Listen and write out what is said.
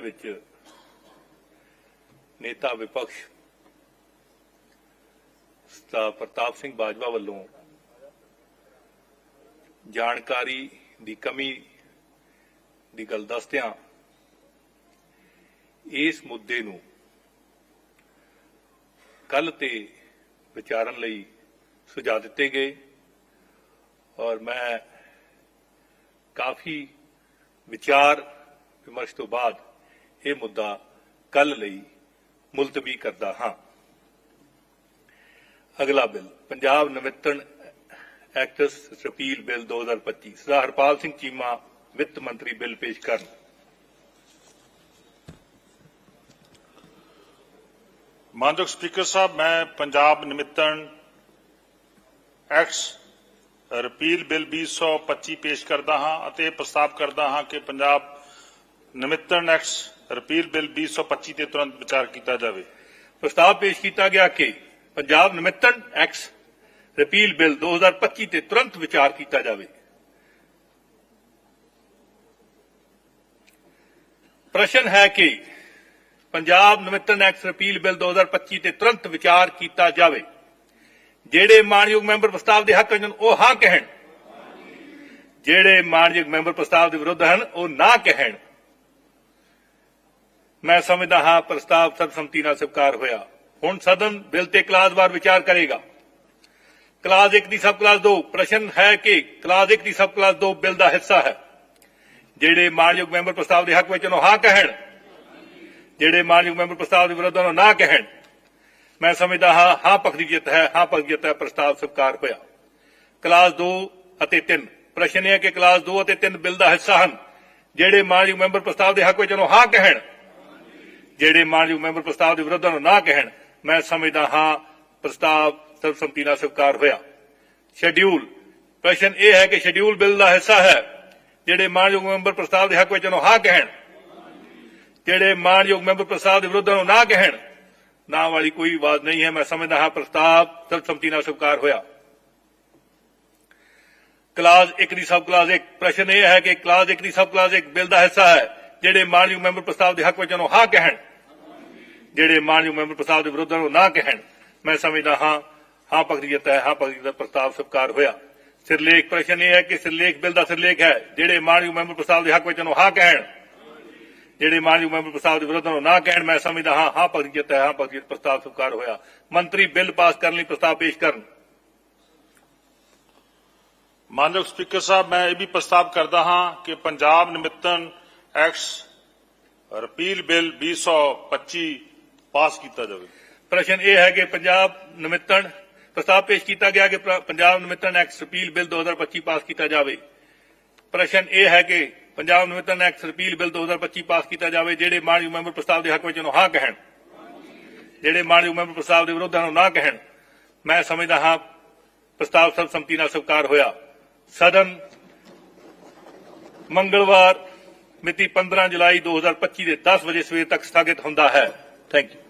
ਦੇ ਵਿੱਚ ਨੇਤਾ ਵਿਪਕਸ਼ ਸਰਦਾਰ ਪ੍ਰਤਾਪ ਸਿੰਘ ਬਾਜਵਾ ਵੱਲੋਂ ਜਾਣਕਾਰੀ ਦੀ ਕਮੀ ਦੀ ਗੱਲ ਦੱਸਦਿਆਂ ਇਸ ਮੁੱਦੇ ਨੂੰ ਕੱਲ ਤੇ ਵਿਚਾਰਨ ਲਈ ਸੁਝਾਅ ਦਿੱਤੇ ਗਏ ਔਰ ਮੈਂ ਕਾਫੀ ਵਿਚਾਰ, ਵਿਮਰਸ਼ ਤੋਂ ਬਾਅਦ ਇਹ ਮੁੱਦਾ ਕੱਲ ਲਈ ਮੁਲਤਵੀ ਕਰਦਾ ਹਾਂ। ਅਗਲਾ bill, Punjab ਨਵਿੱਤਣ acts repeal bill 2025 Sardar Harpal Singh Cheema ਵਿੱਤ ਮੰਤਰੀ ਬਿੱਲ ਪੇਸ਼ ਕਰਨ। ਮਾਨਯੋਗ ਸਪੀਕਰ ਸਾਹਿਬ, ਮੈਂ ਪੰਜਾਬ ਨਿਮਿਤਨ ਐਕਟਸ ਰਪੀਲ ਬਿੱਲ 2025 ਪੇਸ਼ ਕਰਦਾ ਹਾਂ ਅਤੇ ਪ੍ਰਸਤਾਵ ਕਰਦਾ ਹਾਂ ਕਿ ਪੰਜਾਬ ਨਿਮਿਤਨ ਐਕਟਸ ਰਿਪੀਲ ਬਿੱਲ 2025 ਤੇ ਤੁਰੰਤ ਵਿਚਾਰ ਕੀਤਾ ਜਾਵੇ। ਪ੍ਰਸਤਾਵ ਪੇਸ਼ ਕੀਤਾ ਗਿਆ ਕਿ ਪੰਜਾਬ ਨਮਿੱਤਣ ਐਕਸ ਰਿਪੀਲ ਬਿੱਲ 2025 ਤੇ ਤੁਰੰਤ ਵਿਚਾਰ ਕੀਤਾ ਜਾਵੇ। ਪ੍ਰਸ਼ਨ ਹੈ ਕਿ ਪੰਜਾਬ ਨਮਿੱਤਣ ਐਕਸ ਰਿਪੀਲ ਬਿੱਲ 2025 ਤੇ ਤੁਰੰਤ ਵਿਚਾਰ ਕੀਤਾ ਜਾਵੇ। ਜਿਹੜੇ ਮਾਨਯੋਗ ਮੈਂਬਰ ਪ੍ਰਸਤਾਵ ਦੇ ਹੱਕ ਹਨ, ਉਹ ਹਾਂ ਕਹਿਣ। ਜਿਹੜੇ ਮਾਨਯੋਗ ਮੈਂਬਰ ਪ੍ਰਸਤਾਵ ਦੇ ਵਿਰੁੱਧ ਹਨ, ਉਹ ਨਾ ਕਹਿਣ। ਮੈਂ ਸਮਝਦਾ ਹਾਂ ਪ੍ਰਸਤਾਵ ਸਰਬਸੰਮਤੀ ਨਾਲ ਸਵੀਕਾਰ ਹੋਇਆ। ਹੁਣ ਸਦਨ ਬਿੱਲ ਤੇ ਕਲਾਸਵਾਰ ਵਿਚਾਰ ਕਰੇਗਾ। ਕਲਾਸ 1 ਦੀ ਸਬ ਕਲਾਸ 2 ਪ੍ਰਸ਼ਨ ਹੈ ਕਿ ਕਲਾਸ 1 ਦੀ ਸਬ ਕਲਾਸ 2 ਬਿੱਲ ਦਾ ਹਿੱਸਾ ਹੈ। ਜਿਹੜੇ ਮਾਨਯੋਗ ਮੈਂਬਰ ਪ੍ਰਸਤਾਵ ਦੇ ਹੱਕ ਵਿੱਚ ਹਨ ਹਾਂ ਕਹਿਣ, ਜਿਹੜੇ ਮਾਨਯੋਗ ਮੈਂਬਰ ਪ੍ਰਸਤਾਵ ਦੇ ਵਿਰੁੱਧ ਹਨ ਨਾ ਕਹਿਣ, ਮੈਂ ਸਮਝਦਾ ਹਾਂ ਹਾਂ ਪੱਖ ਦੀ ਜਿੱਤ ਹੈ, ਹਾਂ ਪੱਖ ਜਿੱਤ ਹੈ, ਪ੍ਰਸਤਾਵ ਸਵੀਕਾਰ ਹੋਇਆ। ਕਲਾਸ 2 ਅਤੇ 3 ਪ੍ਰਸ਼ਨ ਇਹ ਹੈ ਕਿ ਕਲਾਸ 2 ਅਤੇ 3 ਬਿੱਲ ਦਾ ਹਿੱਸਾ ਹਨ। ਜਿਹੜੇ ਮਾਨਯੋਗ ਮੈਂਬਰ ਪ੍ਰਸਤਾਵ ਦੇ ਹੱਕ ਵਿੱਚ ਉਹਨੂੰ ਹਾਂ ਕਹਿਣ ਜਿਹੜੇ ਮਾਨਯੋਗ ਮੈਂਬਰ ਪ੍ਰਸਤਾਵ ਦੇ ਵਿਰੁੱਧ ਨੂੰ ਨਾ ਕਹਿਣ, ਮੈਂ ਸਮਝਦਾ ਹਾਂ ਪ੍ਰਸਤਾਵ ਸਰਬਸੰਮਤੀ ਨਾਲ ਸਵੀਕਾਰ ਹੋਇਆ। ਸ਼ੈਡਿਊਲ ਪ੍ਰਸ਼ਨ ਇਹ ਹੈ ਕਿ ਸ਼ੈਡਿਊਲ ਬਿੱਲ ਦਾ ਹਿੱਸਾ ਹੈ, ਜਿਹੜੇ ਮਾਨਯੋਗ ਮੈਂਬਰ ਪ੍ਰਸਤਾਵ ਦੇ ਹੱਕ ਵਿੱਚ ਨੂੰ ਹਾਂ ਕਹਿਣ, ਜਿਹੜੇ ਮਾਨਯੋਗ ਮੈਂਬਰ ਪ੍ਰਸਤਾਵ ਦੇ ਵਿਰੁੱਧ ਨੂੰ ਨਾ ਕਹਿਣ, ਨਾ ਵਾਲੀ ਕੋਈ ਆਵਾਜ਼ ਨਹੀਂ ਹੈ। ਮੈਂ ਸਮਝਦਾ ਹਾਂ ਪ੍ਰਸਤਾਵ ਸਰਬਸੰਮਤੀ ਨਾਲ ਸਵੀਕਾਰ ਹੋਇਆ। ਕਲਾਸ 1 ਦੀ ਸਬ ਕਲਾਸ 1 ਪ੍ਰਸ਼ਨ ਇਹ ਹੈ ਕਿ ਕਲਾਸ 1 ਦੀ ਸਬ ਕਲਾਸ 1 ਬਿੱਲ ਦਾ ਹਿੱਸਾ ਹੈ, ਜਿਹੜੇ ਮਾਨਯੋਗ ਮੈਂਬਰ ਪ੍ਰਸਤਾਵ ਦੇ ਹੱਕ ਵਿੱਚ ਨੂੰ ਹਾਂ ਕਹਿਣ ਜਿਹੜੇ ਮਾਨਯੋਗ ਮੈਂਬਰ ਪ੍ਰਸਤਾਵ ਦੇ ਵਿਰੁੱਧ ਨੂੰ ਨਾ ਕਹਿਣ। ਮੈਂ ਸਮਝਦਾ ਹਾਂ ਹਾਂ ਪਕੜੀਅਤ ਹੈ ਹਾਂ ਪਕੜੀਅਤ ਦਾ ਪ੍ਰਸਤਾਵ ਸਵੀਕਾਰ ਹੋਇਆ। ਸਿਰਲੇਖ, ਪ੍ਰਸ਼ਨ ਇਹ ਹੈ ਕਿ ਸਿਰਲੇਖ ਬਿੱਲ ਦਾ ਸਿਰਲੇਖ ਹੈ। ਜਿਹੜੇ ਮਾਨਯੋਗ ਮੈਂਬਰ ਪ੍ਰਸਤਾਵ ਦੇ ਹੱਕ ਵਿੱਚ ਨੂੰ ਹਾਂ ਕਹਿਣ। ਜਿਹੜੇ ਮਾਨਯੋਗ ਮੈਂਬਰ ਪ੍ਰਸਤਾਵ ਦੇ ਵਿਰੁੱਧ ਨੂੰ ਨਾ ਕਹਿਣ। ਮੈਂ ਸਮਝਦਾ ਹਾਂ ਹਾਂ ਪਕੜੀਅਤ ਹੈ ਹਾਂ ਪਕੜੀਅਤ ਪ੍ਰਸਤਾਵ ਸਵੀਕਾਰ ਹੋਇਆ। ਮੰਤਰੀ ਬਿੱਲ ਪਾਸ ਕਰਨ ਲਈ ਪ੍ਰਸਤਾਵ ਪੇਸ਼ ਕਰਨ। ਮਾਨਯੋਗ ਸਪੀਕਰ ਸਾਹਿਬ, ਮੈਂ ਇਹ ਵੀ ਪ੍ਰਸਤਾਵ ਕਰਦਾ ਹਾਂ ਕਿ ਪੰਜਾਬ ਨਿਮਿਤਨ ਐਕਟਸ ਰਿਪੀਲ ਬਿੱਲ 2025 ਪਾਸ ਕੀਤਾ ਜਾਵੇ। ਪ੍ਰਸ਼ਨ ਇਹ ਹੈ ਕਿ ਪੰਜਾਬ ਨਮਿੱਤਣ ਪ੍ਰਸਤਾਵ ਪੇਸ਼ ਕੀਤਾ ਗਿਆ ਕਿ ਪੰਜਾਬ ਨਮਿੱਤਣ ਐਕਟ ਰਿਪੀਲ ਬਿੱਲ 2025 ਪਾਸ ਕੀਤਾ ਜਾਵੇ। ਪ੍ਰਸ਼ਨ ਇਹ ਹੈ ਕਿ ਪੰਜਾਬ ਨਮਿੱਤਣ ਐਕਟ ਰਿਪੀਲ ਬਿੱਲ 2025 ਪਾਸ ਕੀਤਾ ਜਾਵੇ, ਜਿਹੜੇ ਮਾਨਯੋਗ ਮੈਂਬਰ ਪ੍ਰਸਤਾਵ ਦੇ ਹੱਕ ਵਿੱਚ ਨੂੰ ਹਾਂ ਕਹਿਣ। ਜਿਹੜੇ ਮਾਨਯੋਗ ਮੈਂਬਰ ਪ੍ਰਸਤਾਵ ਦੇ ਵਿਰੁੱਧ ਨੂੰ ਨਾ ਕਹਿਣ। ਮੈਂ ਸਮਝਦਾ ਹਾਂ, ਪ੍ਰਸਤਾਵ ਸਰਬਸੰਮਤੀ ਨਾਲ ਸਵੀਕਾਰ ਹੋਇਆ। ਸਦਨ ਮੰਗਲਵਾਰ ਮਿਤੀ 15 ਜੁਲਾਈ 2025 ਦੇ 10 ਵਜੇ ਸਵੇਰ ਤੱਕ ਸਥਾਗਿਤ ਹੁੰਦਾ ਹੈ। Thank you.